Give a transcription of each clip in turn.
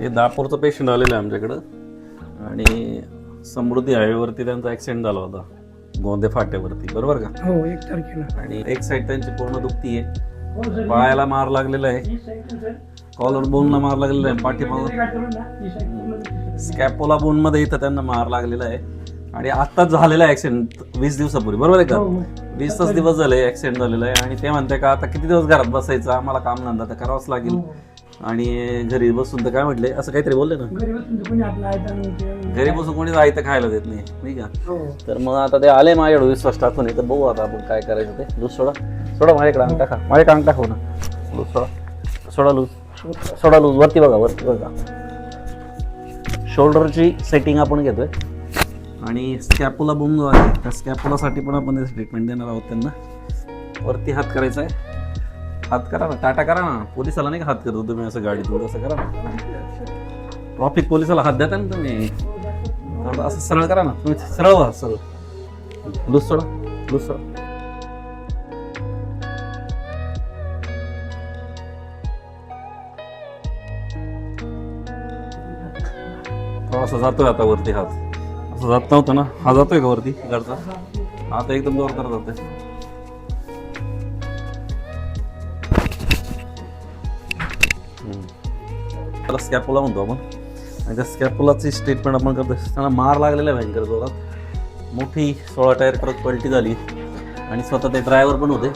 हे दापोरचं पेशंट आलेलं आहे आमच्याकडं. आणि समृद्धी हायवेवरती त्यांचा ॲक्सिडेंट झाला होता. गोंदे फाट्यावरती. बरोबर का? हो एक तारखेला. आणि एक साईड त्यांची पूर्ण दुखती आहे. पायाला मार लागलेला आहे. कॉलर बोनला मार लागलेला आहे. पाठीमागून स्कॅपोला बोनमध्ये इथं त्यांना मार लागलेला आहे. आणि आत्ताच झालेला ऍक्सिडेंट वीस दिवसापूर्वी. बरोबर आहे का? वीस तास दिवस झाले ऍक्सिडेंट झालेला आहे. आणि ते म्हणते का आता किती दिवस घरात बसायचं? आम्हाला काम धंदा तर करावंच लागेल. आणि घरी बसून तर काय म्हटले? असं काहीतरी बोलले ना? घरी बसून तर कोणी आपला आहे तर ते- घरी बसून कोणीच आई तर खायला देत नाही नाही का? हो. तर मग आता ते आले माझ्याकडे विश्वास टाकून तर बघू आता आपण काय करायचं ते. लूज सोडा. सोडा माझ्याकडे अंग टाका माझ्याकडे अंग टाकू ना. लूज सोडा. सोडा लूज. सोडा लूज. वरती बघा वरती बघा. शोल्डरची सेटिंग आपण घेतोय. आणि स्कॅपुला बोंग आहे त्या स्कॅपुलासाठी पण आपण ट्रीटमेंट देणार आहोत त्यांना. वरती हात करायचा आहे. हात करा ना टाटा करा ना. पोलिसाला नाही का हात करतो तुम्ही असं गाडीतून असं करा ना. ट्रॉफिक पोलिसाला हात देता ना तुम्ही. असं सरळ करा ना. तुम्ही सरळ व्हा सरळ. लूज सोडा लूज सोडा. थोडासा जातोय आता वरती हात. असं जात नव्हतं ना. हा जातोय का वरती? घरचा? आता एकदम जोरदार जातोय. त्याला स्कॅपोला म्हणतो आपण. आणि त्या स्कॅपोलाची ट्रीटमेंट आपण करतो त्यांना मार लागलेला आहे भयंकर जोरात. मोठी सोळा टायर ट्रक पलटी झाली. आणि स्वतः ते ड्रायव्हर पण होते.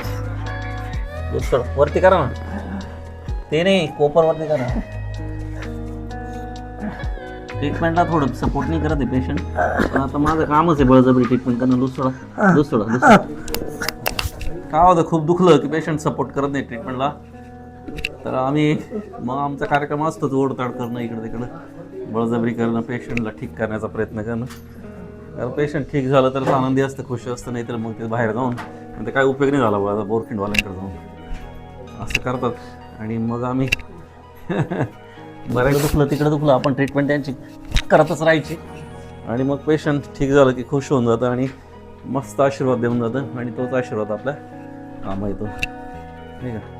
दुसरं वरती करा ना. ते नाही कोपर वरती करा. ट्रीटमेंटला थोडं सपोर्ट नाही करत आहे पेशंट पण आता माझं कामच आहे बळजबरी ट्रीटमेंट करणं. दुसरा दुसरा दुसरा काय होतं खूप दुखलं की पेशंट सपोर्ट करत नाही ट्रीटमेंटला तर आम्ही मग आमचा कार्यक्रम असतोच ओढताड करणं इकडं तिकडं. बळजबरी करणं पेशंटला ठीक करण्याचा प्रयत्न करणं. कारण पेशंट ठीक झालं तर आनंदी असतं खुशी असतं नाही तर मग ते बाहेर जाऊन ते काय उपयोग नाही झाला बघा बोरखिंडवाल्यांकडे जाऊन. असं करतात. आणि मग आम्ही बऱ्याच दुखलं तिकडं दुखलं आपण ट्रीटमेंट त्यांची करतच राहायची. आणि मग पेशंट ठीक झालं की खुश होऊन जातं आणि मस्त आशीर्वाद देऊन जातं. आणि तोच आशीर्वाद आपल्या कामा येतो ठीक आहे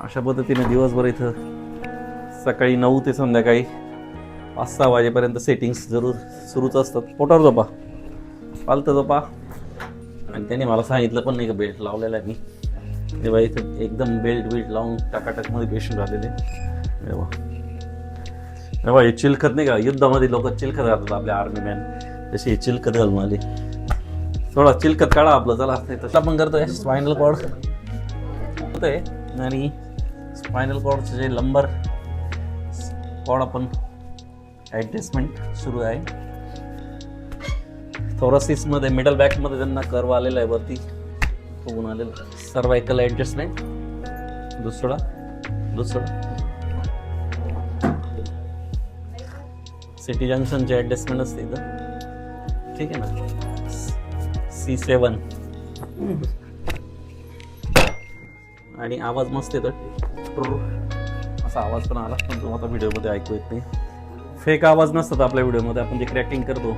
अशा पद्धतीने दिवसभर इथं सकाळी नऊ ते संध्याकाळी पाच सहा वाजेपर्यंत सेटिंग्स जरूर सुरूच असतात. पोटावर झोपा. पालतं झोपा. आणि त्याने मला सांगितलं पण नाही का बेल्ट लावलेला आहे मी. तेव्हा इथं एकदम बेल्ट बेल्ट लावून टाकाटाकमध्ये पेशंट आलेले तेव्हा हे चिलखत नाही का? युद्धामध्ये लोक चिलखत घालतात आपले आर्मी मॅन तसे हे चिलखत घालून आले. थोडा चिलखत काढा आपलं. चला नाही तसं आपण करतोय. स्पायनल कॉर्ड होतंय. आणि स्पायनल कॉर्डचं जे लंबर कॉर्ड आपण ॲडजस्टमेंट सुरू आहे. थोरासिसमध्ये मिडल बॅकमध्ये त्यांना कर्व आलेला आहे वरती बघून आलेलं. सर्वायकल ॲडजस्टमेंट दुसरा दुसरा. सिटी जंक्शनचे ॲडजस्टमेंट असते इथं. ठीक आहे ना? सी सेवन आणि आवाज मस्त येतो असा आवाज पण आला पण तो आता व्हिडिओमध्ये ऐकू येत नाही. फेक आवाज नसतात आपल्या व्हिडिओमध्ये आपण जे क्रॅकिंग करतो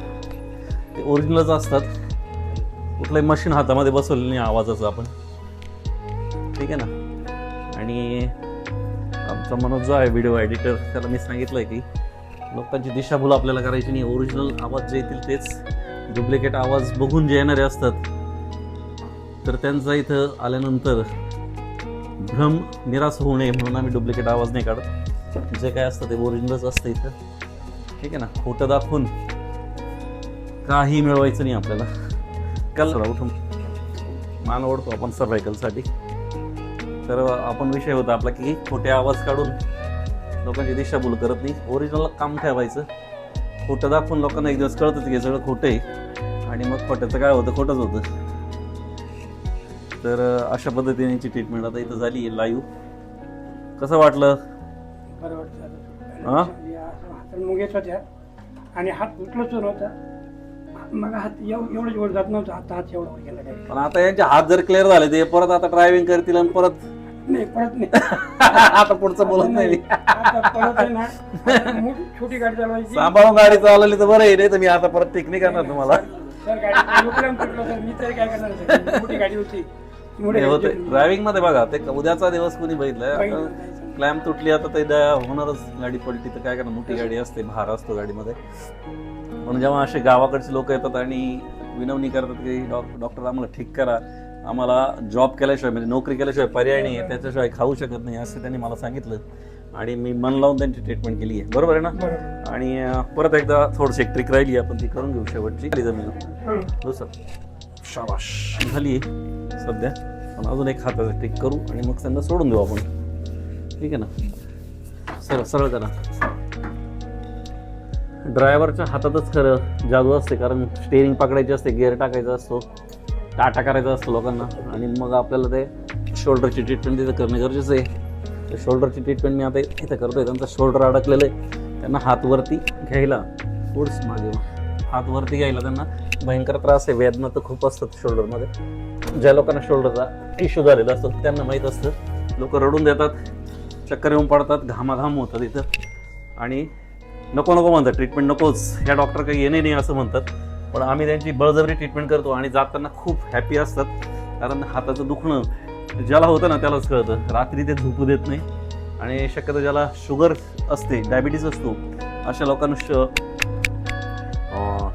ते ओरिजिनलच असतात. कुठलंही मशीन हातामध्ये बसवलेलं नाही आवाजाचं आपण. ठीक आहे ना? आणि आमचा मनोज जो आहे व्हिडिओ एडिटर त्याला मी सांगितलं आहे की लोकांची दिशाभूल आपल्याला करायची नाही. ओरिजिनल आवाज जे येतील तेच डुप्लिकेट आवाज बघून जे येणारे असतात तर त्यांचा इथं आल्यानंतर भ्रम निराश होऊ नये म्हणून आम्ही डुप्लिकेट आवाज नाही काढत. जे काय असतं ते ओरिजिनलच असतं इथं. ठीक आहे ना? खोटं दाखवून काही मिळवायचं नाही आपल्याला. कल उठून. मान ओढतो आपण सर्वायकलसाठी तर आपण विषय होता आपला की खोटे आवाज काढून लोकांची दिशाभूल करत नाही. ओरिजिनल काम ठेवायचं. खोटं दाखवून लोकांना एक दिवस कळतं की सगळं खोटं आहे. आणि मग खोट्याचं काय होतं? खोटंच होतं. तर अशा पद्धतीने ट्रीटमेंट आता इथं झाली आहे लाईव्ह कसं वाटलं? बरं हा? मुंगेच होत्या. आणि हात उठलोच नव्हता. मग हात एव एवढं जात नव्हतं. आता हात एवढा वर गेला काय पण आता यांचे हात जर क्लिअर झाले ते परत आता ड्रायव्हिंग करतील आणि परत नाही पळत नाही. आता पुढचं बोलत नाही. मी. आता पळत आहे ना. मोठी छोटी गाडी चालवायची. सांभाळून गाडी चालवली तर बरं आहे. नाही तर मी आता परत ठीक नाही करणार तुम्हाला. सर गाडी तुटलं तर मी तरी काय करणार? सर? मोठी गाडी होती. ड्रायव्हिंगमध्ये बघा ते उद्याचा दिवस कोणी बघितलाय क्लॅम्प तुटली आता ते होणारच गाडी पलटी तर काय करणार? मोठी गाडी असते भार असतो गाडीमध्ये. पण जेव्हा असे गावाकडचे लोक येतात आणि विनवणी करतात की डॉक डॉक्टर आम्हाला ठीक करा. आम्हाला जॉब केल्याशिवाय म्हणजे नोकरी केल्याशिवाय पर्याय नाही आहे त्याच्याशिवाय खाऊ शकत नाही असं त्यांनी मला सांगितलं. आणि मी मन लावून त्यांची ट्रीटमेंट केली आहे. बरोबर आहे ना? आणि परत एकदा थोडीशी एक ट्रिक राहिली आपण ती करून घेऊ शेवटची. जमीन. हो. सर शाबाश. झाली सध्या. पण अजून एक हाताचा ट्रिक करू आणि मग त्यांना सोडून देऊ आपण. ठीक आहे ना? सरळ सरळ करा ड्रायव्हरच्या हातातच खरं जादू असते कारण स्टेअरिंग पकडायची असते गिअर टाकायचा असतो टाटा करायचा असतो लोकांना. आणि मग आपल्याला ते शोल्डरची ट्रीटमेंट तिथं करणे गरजेचं आहे. तर शोल्डरची ट्रीटमेंट मी आता इथं करतोय. त्यांचा शोल्डर अडकलेलं आहे. त्यांना हातवरती घ्यायला पुढच मागे हात वरती घ्यायला त्यांना भयंकर त्रास आहे. वेदना तर खूप असतात शोल्डरमध्ये ज्या लोकांना शोल्डरचा इश्यू झालेला असतो त्यांना माहीत असतं. लोक रडून देतात चक्कर येऊन पडतात घामाघाम होतात इथं. आणि नको नको म्हणतात ट्रीटमेंट नकोच. ह्या डॉक्टर काही येणे नाही असं म्हणतात. पण आम्ही त्यांची बळजबरी ट्रीटमेंट करतो आणि जाताना खूप हॅपी असतात. कारण हाताचं दुखणं ज्याला होतं ना त्यालाच कळतं. रात्री ते झोपू देत नाही. आणि शक्यतो ज्याला शुगर असते डायबिटीज असतो अशा लोकांना श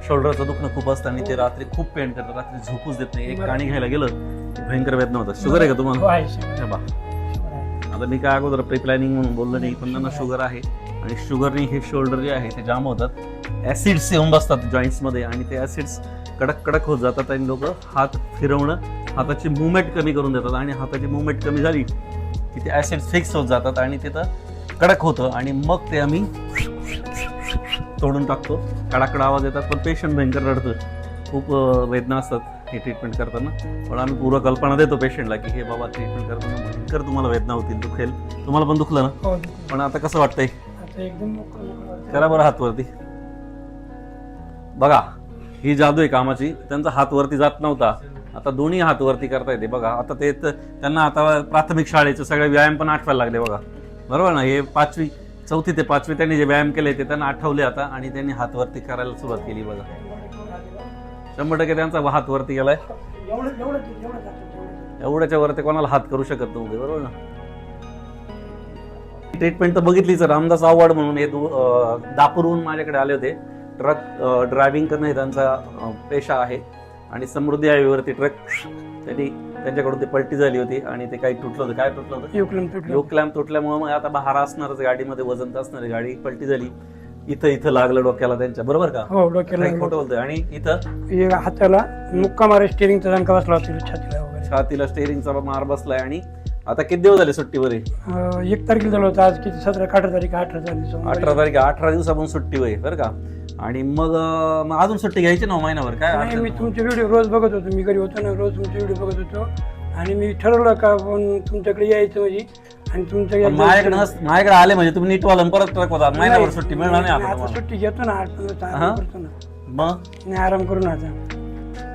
शोल्डरचं दुखणं खूप असतं आणि ते रात्री खूप पेन करतात रात्री झोपूच देत नाही. एक काणी घ्यायला गेलं भयंकर वेदना होतात. शुगर आहे का तुम्हाला? हे बा. आता मी काय अगोदर प्री प्लॅनिंग म्हणून बोललो नाही पण त्यांना शुगर आहे. आणि शुगरने हे शोल्डर जे आहे ते जाम होतात. ॲसिड्स येऊन बसतात जॉईंट्समध्ये आणि ते ॲसिड्स कडक कडक होत जातात आणि लोक हात फिरवणं हाताची मुवमेंट कमी करून देतात. आणि हाताची मुवमेंट कमी झाली की ते ॲसिड फिक्स होत जातात आणि तिथं कडक होतं. आणि मग ते आम्ही तोडून टाकतो. कडाकड आवाज येतात पण पेशंट भयंकर रडतं खूप वेदना असतात हे ट्रीटमेंट करताना. पण आम्ही पूर्व कल्पना देतो पेशंटला की हे बाबा ट्रीटमेंट करताना भयंकर तुम्हाला वेदना होतील दुखेल. तुम्हाला पण दुखलं ना? हो. पण आता कसं वाटतंय. करा बरं हात वरती. बघा ही जादू आहे कामाची. त्यांचा हात वरती जात नव्हता. आता दोन्ही हात वरती करता येते. बघा आता ते त- त्यांना आता प्राथमिक शाळेचे सगळे व्यायाम पण आठवायला लागले बघा. बरोबर ना? हे पाचवी चौथी ते पाचवी त्यांनी जे व्यायाम केले ते त्यांना आठवले आता आणि त्यांनी हात वरती करायला सुरुवात केली बघा. शंभर टक्के त्यांचा हात वरती गेलाय. एवढ्याच्या वरती कोणाला हात करू शकत नव्हते बरोबर ना? ट्रीटमेंट तर बघितलीच रामदास आव्हाड म्हणून हे दापूरहून माझ्याकडे आले होते. ट्रक ड्रायव्हिंग करणं हे त्यांचा पेशा आहे. आणि समृद्धी हायवेवरती ट्रक त्यांनी त्यांच्याकडून ती पलटी झाली होती आणि ते काही तुटलं होतं. काय तुटलं होतं? युक्लम तुटलं. योग क्लॅम्प तुटल्यामुळे मग आता बाहेर असणारच गाडीमध्ये वजन तर असणारी गाडी पलटी झाली. इथं इथं लागलं डोक्याला त्यांच्या. बरोबर का? हो डोक्याला काही खोटं लागलं. बोलतोय. आणि इथं? हे हाताला मुक्का मारे स्टेरिंगचा दणका बसला होता छातीला वगैरे. छातीला स्टेअरिंगचा मार बसलाय आणि आता किती दिवस झाले सुट्टीवर? आहे? अं, एक तारखेला झालं होतं आज किती? सतरा अठरा तारीख अठरा तारीख. अठरा तारीख अठरा दिवसापासून सुट्टी होईल बरं का? आणि मग अं, मग अजून सुट्टी घ्यायची ना महिनाभर? काय नाही अडचण मी नाही. तुमचे व्हिडिओ रोज बघत होतो. मी घरी होतो ना रोज तुमचे व्हिडिओ बघत होतो. आणि मी ठरवलं का पण तुमच्याकडे यायचं म्हणजे आणि तुमच्या पण माझ्याकडे नस- माझ्याकडे आले म्हणजे तुम्ही नीट वालन परत ट्रक होता महिनाभर सुट्टी मिळणार नाही आता आता तुम्हाला. सुट्टी घेतो ना आठ पंधरा हा? आराम करतो ना. मग? नाही आराम करू ना आता.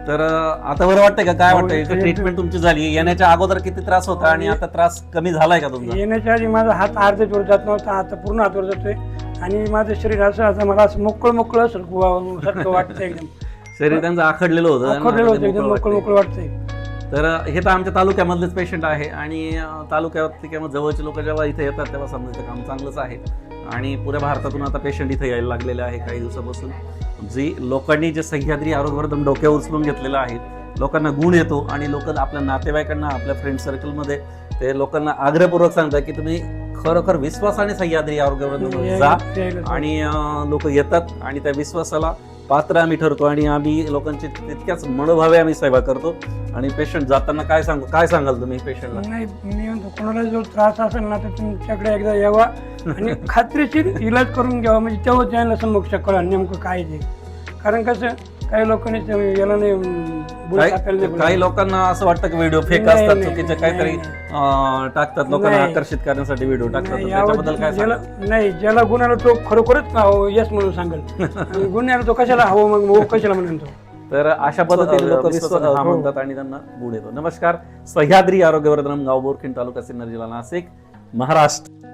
तर अं, आता बरं वाटतंय का? काय हो, वाटतंय? इथे- ट्रीटमेंट तुमची झाली. येण्याच्या अगोदर किती त्रास होता आणि आता त्रास कमी झालाय का तुमचा? येण्याच्या आधी माझा हात अर्धे वर जात नव्हता. आता पूर्ण हातवर जातोय. आणि माझं शरीर असं आता मला असं मोकळं मोकळं असं गुवा- सारखं वाटतं एकदम. शरीर त्यांचं आखडलेलं होतं. आखडलेलं होतं एकदम मोकळं मोकळं वाटतंय. वाटतंय. तर हे तर आमच्या तालुक्यामधलेच पेशंट आहे आणि अं, तालुक्यावरती किंवा जवळचे लोक जेव्हा इथे येतात तेव्हा समजायचं काम चांगलंच आहे. आणि पुऱ्या भारतातून आता पेशंट इथे यायला लागलेले आहे काही दिवसापासून. जी लोकांनी जे सह्याद्री आरोग्यवर्धन डोक्यावर उचलून घेतलेलं आहे लोकांना गुण येतो आणि लोक आपल्या नातेवाईकांना आपल्या फ्रेंड सर्कलमध्ये ते लोकांना आग्रहपूर्वक सांगतात की तुम्ही खरोखर विश्वासाने सह्याद्री आरोग्यवर्धन जा. आणि लोक येतात आणि त्या विश्वासाला पात्र आम्ही ठरतो आणि आम्ही लोकांची तितक्याच मनोभावे आम्ही सेवा करतो. आणि पेशंट जाताना काय सांगू काय सांगाल तुम्ही पेशंटला नाही मी म्हणतो कोणाला जो त्रास असेल ना तर तुमच्याकडे एकदा यावा. आणि खात्रीशीर इलाज करून घ्यावा. म्हणजे तेव्हा त्यांना समक्ष कळा नेमकं काय ते. कारण कसं काही लोकांनी ते याला नाही काही नाही. काही बोलायचं. लोकांना असं वाटतं की व्हिडिओ फेक नाही, असतात नाही, चुकीचे नाही, काहीतरी नाही, अं, टाकतात लोकांना नाही. आकर्षित करण्यासाठी व्हिडिओ टाकतात. नाही, तर त्याच्याबद्दल काय ज्याला सांगाल? नाही ज्याला आला तो खरोखरच यस म्हणून सांगेल. आणि आला तो कशाला हवं मग? कशाला म्हणून तो? तर अशा पद्धतीने लोक विश्वास- हा हो. म्हणतात आणि त्यांना गुण येतो. नमस्कार. सह्याद्री आरोग्यवर्धनम गाव बोरखिंड तालुका सिन्नर जिल्हा नाशिक महाराष्ट्र.